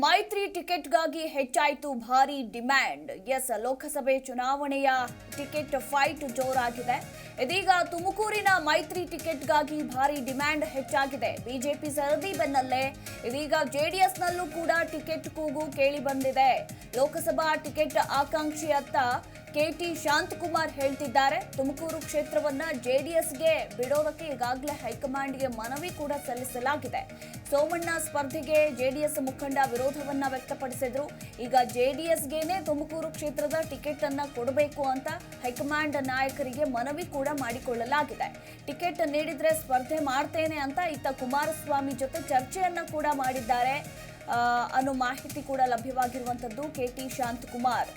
ಮೈತ್ರಿ ಟಿಕೆಟ್ಗಾಗಿ ಹೆಚ್ಚಾಯಿತು ಭಾರಿ ಡಿಮ್ಯಾಂಡ್. ಎಸ್, ಲೋಕಸಭೆ ಚುನಾವಣೆಯ ಟಿಕೆಟ್ ಫೈಟ್ ಜೋರಾಗಿದೆ. ಇದೀಗ ತುಮಕೂರಿನ ಮೈತ್ರಿ ಟಿಕೆಟ್ಗಾಗಿ ಭಾರಿ ಡಿಮ್ಯಾಂಡ್ ಹೆಚ್ಚಾಗಿದೆ. ಬಿಜೆಪಿ ಸರದಿ ಬೆನ್ನಲ್ಲೇ ಇದೀಗ ಜೆಡಿಎಸ್ನಲ್ಲೂ ಕೂಡ ಟಿಕೆಟ್ ಕೂಗು ಕೇಳಿ ಬಂದಿದೆ. ಲೋಕಸಭಾ ಟಿಕೆಟ್ ಆಕಾಂಕ್ಷಿಯತ್ತ ಕೆಟಿ ಶಾಂತಕುಮಾರ್ ಹೇಳ್ತಿದ್ದಾರೆ. ತುಮಕೂರು ಕ್ಷೇತ್ರವನ್ನ ಜೆಡಿಎಸ್ಗೆ ಬಿಡೋದಕ್ಕೆ ಈಗಾಗಲೇ ಹೈಕಮಾಂಡ್ಗೆ ಮನವಿ ಕೂಡ ಸಲ್ಲಿಸಲಾಗಿದೆ. ಸೋಮಣ್ಣ ಸ್ಪರ್ಧೆಗೆ ಜೆಡಿಎಸ್ ಮುಖಂಡ ವಿರೋಧವನ್ನ ವ್ಯಕ್ತಪಡಿಸಿದ್ರು. ಈಗ ಜೆಡಿಎಸ್ಗೆನೆ ತುಮಕೂರು ಕ್ಷೇತ್ರದ ಟಿಕೆಟ್ ಅನ್ನ ಕೊಡಬೇಕು ಅಂತ ಹೈಕಮಾಂಡ್ ನಾಯಕರಿಗೆ ಮನವಿ ಕೂಡ ಮಾಡಿಕೊಳ್ಳಲಾಗಿದೆ. ಟಿಕೆಟ್ ನೀಡಿದ್ರೆ ಸ್ಪರ್ಧೆ ಮಾಡ್ತೇನೆ ಅಂತ ಇತ್ತ ಕುಮಾರಸ್ವಾಮಿ ಜೊತೆ ಚರ್ಚೆಯನ್ನ ಕೂಡ ಮಾಡಿದ್ದಾರೆ. ಅನ್ನೋ ಮಾಹಿತಿ ಕೂಡ ಲಭ್ಯವಾಗಿರುವಂತದ್ದು KT Shanthakumar.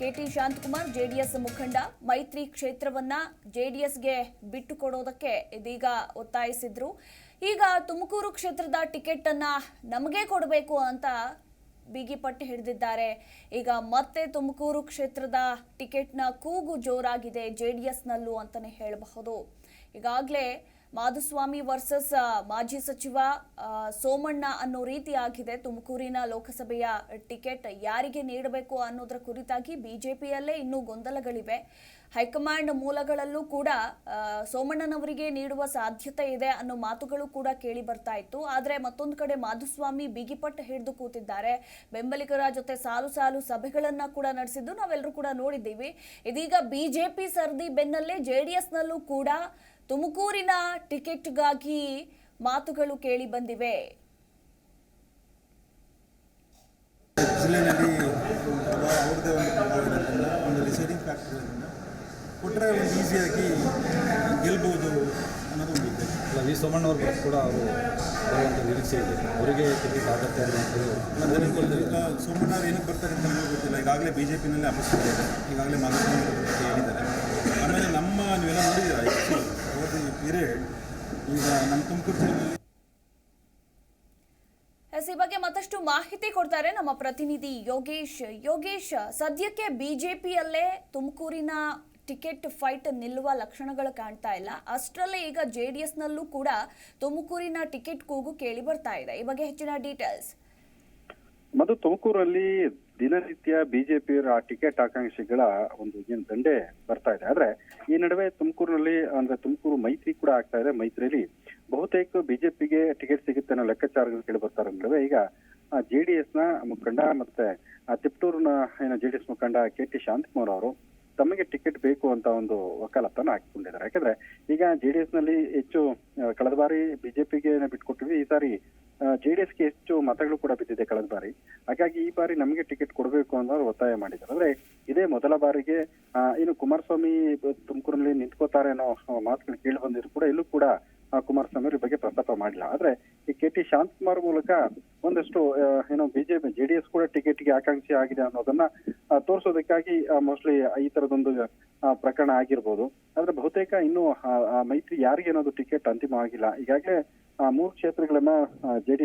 KT Shanthakumar JDS ಮುಖಂಡ ಮೈತ್ರಿ ಕ್ಷೇತ್ರವನ್ನ ಜೆಡಿಎಸ್ಗೆ ಬಿಟ್ಟು ಕೊಡೋದಕ್ಕೆ ಇದೀಗ ಒತ್ತಾಯಿಸಿದ್ರು. ಈಗ ತುಮಕೂರು ಕ್ಷೇತ್ರದ ಟಿಕೆಟ್ ಅನ್ನ ನಮಗೆ ಕೊಡಬೇಕು ಅಂತ ಬಿಗಿ ಪಟ್ಟು ಹಿಡಿದಿದ್ದಾರೆ. ಈಗ ಮತ್ತೆ ತುಮಕೂರು ಕ್ಷೇತ್ರದ ಟಿಕೆಟ್ನ ಕೂಗು ಜೋರಾಗಿದೆ ಜೆಡಿಎಸ್ನಲ್ಲೂ ಅಂತಲೇ ಹೇಳಬಹುದು. ಈಗಾಗಲೇ ಮಾಧುಸ್ವಾಮಿ ವರ್ಸಸ್ ಮಾಜಿ ಸಚಿವ ಸೋಮಣ್ಣ ಅನ್ನೋ ರೀತಿ ಆಗಿದೆ ತುಮಕೂರಿನ ಲೋಕಸಭೆಯ ಟಿಕೆಟ್ ಯಾರಿಗೆ ನೀಡಬೇಕು ಅನ್ನೋದರ ಕುರಿತಾಗಿ ಬಿಜೆಪಿಯಲ್ಲೇ ಇನ್ನೂ ಗೊಂದಲಗಳಿವೆ. ಹೈಕಮಾಂಡ್ ಮೂಲಗಳಲ್ಲೂ ಕೂಡ ಸೋಮಣ್ಣನವರಿಗೆ ನೀಡುವ ಸಾಧ್ಯತೆ ಇದೆ ಅನ್ನೋ ಮಾತುಗಳು ಕೂಡ ಕೇಳಿ ಬರ್ತಾ ಇತ್ತು. ಆದರೆ ಮತ್ತೊಂದು ಕಡೆ ಮಾಧುಸ್ವಾಮಿ ಬಿಗಿಪಟ್ಟು ಹಿಡಿದು ಕೂತಿದ್ದಾರೆ. ಬೆಂಬಲಿಗರ ಜೊತೆ ಸಾಲು ಸಾಲು ಸಭೆಗಳನ್ನು ಕೂಡ ನಡೆಸಿದ್ದು ನಾವೆಲ್ಲರೂ ಕೂಡ ನೋಡಿದ್ದೀವಿ. ಇದೀಗ ಬಿಜೆಪಿ ಸರದಿ ಬೆನ್ನಲ್ಲೇ ಜೆಡಿಎಸ್ನಲ್ಲೂ ಕೂಡ ತುಮಕೂರಿನ ಟಿಕೆಟ್ಗಾಗಿ ಮಾತುಗಳು ಕೇಳಿ ಬಂದಿವೆ. ಜಿಲ್ಲೆಯಲ್ಲಿ ಅವ್ರದ್ದೇ ಒಂದು ಪ್ರಭಾವ ಇರೋದ್ರಿಂದ ಒಂದು ಡಿಸೈಡಿಂಗ್ ಫ್ಯಾಕ್ಟರ್ ಇರೋದ್ರಿಂದ ಕೊಟ್ಟರೆ ಒಂದು ಈಸಿಯಾಗಿ ಗೆಲ್ಬೋದು ಅನ್ನೋದು ಒಂದು ಉದ್ದೇಶ ಅಲ್ಲ ವಿ ಸೋಮಣ್ಣವ್ರ ಕೂಡ ಅವರು ಬರುವಂಥ ನಿರೀಕ್ಷೆ ಇದೆ. ಅವರಿಗೆ ಟಿಕೆಟ್ ಆಗುತ್ತೆ ಅನ್ನೋದು ಸೋಮಣ್ಣ ಅವ್ರು ಏನಕ್ಕೆ ಬರ್ತಾರೆ ಅಂತ ನಮಗೆ ಗೊತ್ತಿಲ್ಲ. ಈಗಾಗಲೇ ಬಿ ಜೆ ಪಿನಲ್ಲಿ ಅಪಸ್ಕಾರ ಇದೆ. ಈಗಾಗಲೇ ಮಾತಾಡ್ತಾರೆ ಹೇಳಿದ್ದಾರೆ. ಆಮೇಲೆ ನಮ್ಮ ನೀವೆಲ್ಲ ನೋಡಿದ್ದೀರಾ? ಈ ಬಗ್ಗೆ ಮತ್ತಷ್ಟು ಮಾಹಿತಿ ಕೊಡ್ತಾರೆ ನಮ್ಮ ಪ್ರತಿನಿಧಿ ಯೋಗೇಶ್. ಯೋಗೇಶ್, ಸದ್ಯಕ್ಕೆ ಬಿಜೆಪಿಯಲ್ಲೇ ತುಮಕೂರಿನ ಟಿಕೆಟ್ ಫೈಟ್ ನಿಲ್ಲುವ ಲಕ್ಷಣಗಳು ಕಾಣ್ತಾ ಇಲ್ಲ. ಅಷ್ಟರಲ್ಲೇ ಈಗ ಜೆಡಿಎಸ್ನಲ್ಲೂ ಕೂಡ ತುಮಕೂರಿನ ಟಿಕೆಟ್ ಕೂಗು ಕೇಳಿ ಬರ್ತಾ ಇದೆ. ಈ ಬಗ್ಗೆ ಹೆಚ್ಚಿನ ಡೀಟೇಲ್ಸ್ ಮತ್ತು ತುಮಕೂರಲ್ಲಿ ದಿನನಿತ್ಯ ಬಿಜೆಪಿಯವರ ಟಿಕೆಟ್ ಆಕಾಂಕ್ಷಿಗಳ ಒಂದು ಏನು ದಂಡೆ ಬರ್ತಾ ಇದೆ. ಆದ್ರೆ ಈ ನಡುವೆ ತುಮಕೂರಿನಲ್ಲಿ, ಅಂದ್ರೆ ತುಮಕೂರು ಮೈತ್ರಿ ಕೂಡ ಆಗ್ತಾ ಇದೆ. ಮೈತ್ರಿಯಲ್ಲಿ ಬಹುತೇಕ ಬಿಜೆಪಿಗೆ ಟಿಕೆಟ್ ಸಿಗುತ್ತೆ ಅನ್ನೋ ಲೆಕ್ಕಾಚಾರಗಳು ಕೇಳಿ ಬರ್ತಾ ಇರೋ ನಡುವೆ ಈಗ ನ ಮುಖಂಡ ಮತ್ತೆ ತಿಪ್ಟೂರಿನ ಏನು ಜೆಡಿಎಸ್ ಮುಖಂಡ ಕೆ ಟಿ ಶಾಂತಕುಮಾರ್ ಅವರು ತಮಗೆ ಟಿಕೆಟ್ ಬೇಕು ಅಂತ ಒಂದು ವಕಾಲತ್ತನ್ನು ಹಾಕಿಕೊಂಡಿದ್ದಾರೆ. ಯಾಕಂದ್ರೆ ಈಗ ಜೆ ಡಿ ಎಸ್ನಲ್ಲಿ ಹೆಚ್ಚು ಕಳೆದ ಬಾರಿ ಬಿಜೆಪಿಗೆ ಬಿಟ್ಕೊಟ್ಟಿವಿ ಈ ಸಾರಿ ಜೆ ಡಿ ಜೆಡಿಎಸ್ಗೆ ಹೆಚ್ಚು ಮತಗಳು ಕೂಡ ಬಿದ್ದಿದೆ ಕಳೆದ ಬಾರಿ. ಹಾಗಾಗಿ ಈ ಬಾರಿ ನಮಗೆ ಟಿಕೆಟ್ ಕೊಡಬೇಕು ಅನ್ನೋರು ಒತ್ತಾಯ ಮಾಡಿದ್ದಾರೆ. ಅಂದ್ರೆ ಇದೇ ಮೊದಲ ಬಾರಿಗೆ ಏನು ಕುಮಾರಸ್ವಾಮಿ, ತುಮಕೂರಿನಲ್ಲಿ ನಿಂತ್ಕೋತಾರೆ ಅನ್ನೋ ಮಾತುಗಳು ಕೇಳಿ ಬಂದಿದ್ರು ಕೂಡ, ಇಲ್ಲೂ ಕೂಡ ಕುಮಾರಸ್ವಾಮಿ ಅವ್ರ ಬಗ್ಗೆ ಪ್ರಸ್ತಾಪ ಮಾಡಿಲ್ಲ ಆದ್ರೆ ಈ ಕೆ ಟಿ ಶಾಂತಕುಮಾರ್ ಮೂಲಕ ಒಂದಷ್ಟು ಏನೋ ಬಿಜೆಪಿ, ಜೆ ಡಿ ಎಸ್ ಕೂಡ ಟಿಕೆಟ್ಗೆ ಆಕಾಂಕ್ಷಿ ಆಗಿದೆ ಅನ್ನೋದನ್ನ ತೋರಿಸೋದಕ್ಕಾಗಿ ಮೋಸ್ಟ್ಲಿ ಈ ತರದೊಂದು ಪ್ರಕರಣ ಆಗಿರ್ಬೋದು. ಆದ್ರೆ ಬಹುತೇಕ ಇನ್ನು ಮೈತ್ರಿ ಯಾರಿಗೆ ಅನ್ನೋದು ಟಿಕೆಟ್ ಅಂತಿಮ ಆಗಿಲ್ಲ. ಈಗಾಗಲೇ ಮೂರು ಕ್ಷೇತ್ರಗಳನ್ನ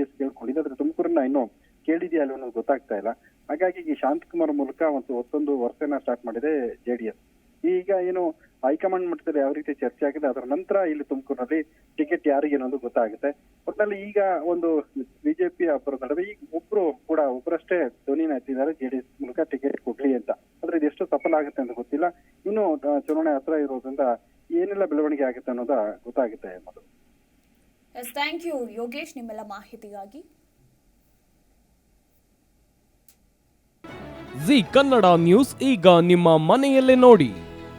ಎಸ್ ಕೇಳ್ಕೊಂಡಿದೆ ಆದ್ರೆ ತುಮಕೂರನ್ನ ಇನ್ನು ಕೇಳಿದೆಯಾ ಅಲ್ವ ಅನ್ನೋದು ಗೊತ್ತಾಗ್ತಾ ಇಲ್ಲ. ಹಾಗಾಗಿ ಈ ಶಾಂತಕುಮಾರ್ ಮೂಲಕ ಒಂದು ಹೊತ್ತೊಂದು ವರ್ಷನ ಸ್ಟಾರ್ಟ್ ಮಾಡಿದೆ ಜೆಡಿಎಸ್ ಈಗ ಏನು ಹೈಕಮಾಂಡ್ ಮಟ್ಟದಲ್ಲಿ ಯಾವ ರೀತಿ ಚರ್ಚೆ ಆಗಿದೆ ಅದರ ನಂತರ ಇಲ್ಲಿ ತುಮಕೂರಿನಲ್ಲಿ ಟಿಕೆಟ್ ಯಾರಿಗೆ ಅನ್ನೋದು ಗೊತ್ತಾಗುತ್ತೆ. ಒಟ್ಟಿನಲ್ಲಿ ಈಗ ಒಂದು ಬಿಜೆಪಿ ಅಬ್ಬರ ನಡುವೆ ಈಗ ಒಬ್ರು ಕೂಡ ಒಬ್ಬರಷ್ಟೇ ಧ್ವನಿನ ಎತ್ತಿದ್ದಾರೆ ಜೆಡಿಎಸ್ ಮೂಲಕ ಟಿಕೆಟ್ ಕೊಡ್ಲಿ ಅಂತ. ಆದ್ರೆ ಇದು ಎಷ್ಟು ಸಫಲ ಆಗುತ್ತೆ ಅಂತ ಗೊತ್ತಿಲ್ಲ. ಇನ್ನು ಚುನಾವಣೆ ಹತ್ರ ಇರೋದ್ರಿಂದ ಏನೆಲ್ಲ ಬೆಳವಣಿಗೆ ಆಗುತ್ತೆ ಅನ್ನೋದ ಗೊತ್ತಾಗುತ್ತೆ ಮೊದಲು. ಥ್ಯಾಂಕ್ ಯು ಯೋಗೇಶ್ ನಿಮ್ಮೆಲ್ಲ ಮಾಹಿತಿಗಾಗಿ. ಜಿ ಕನ್ನಡ ನ್ಯೂಸ್ ಈಗ ನಿಮ್ಮ ಮನೆಯಲ್ಲೇ ನೋಡಿ.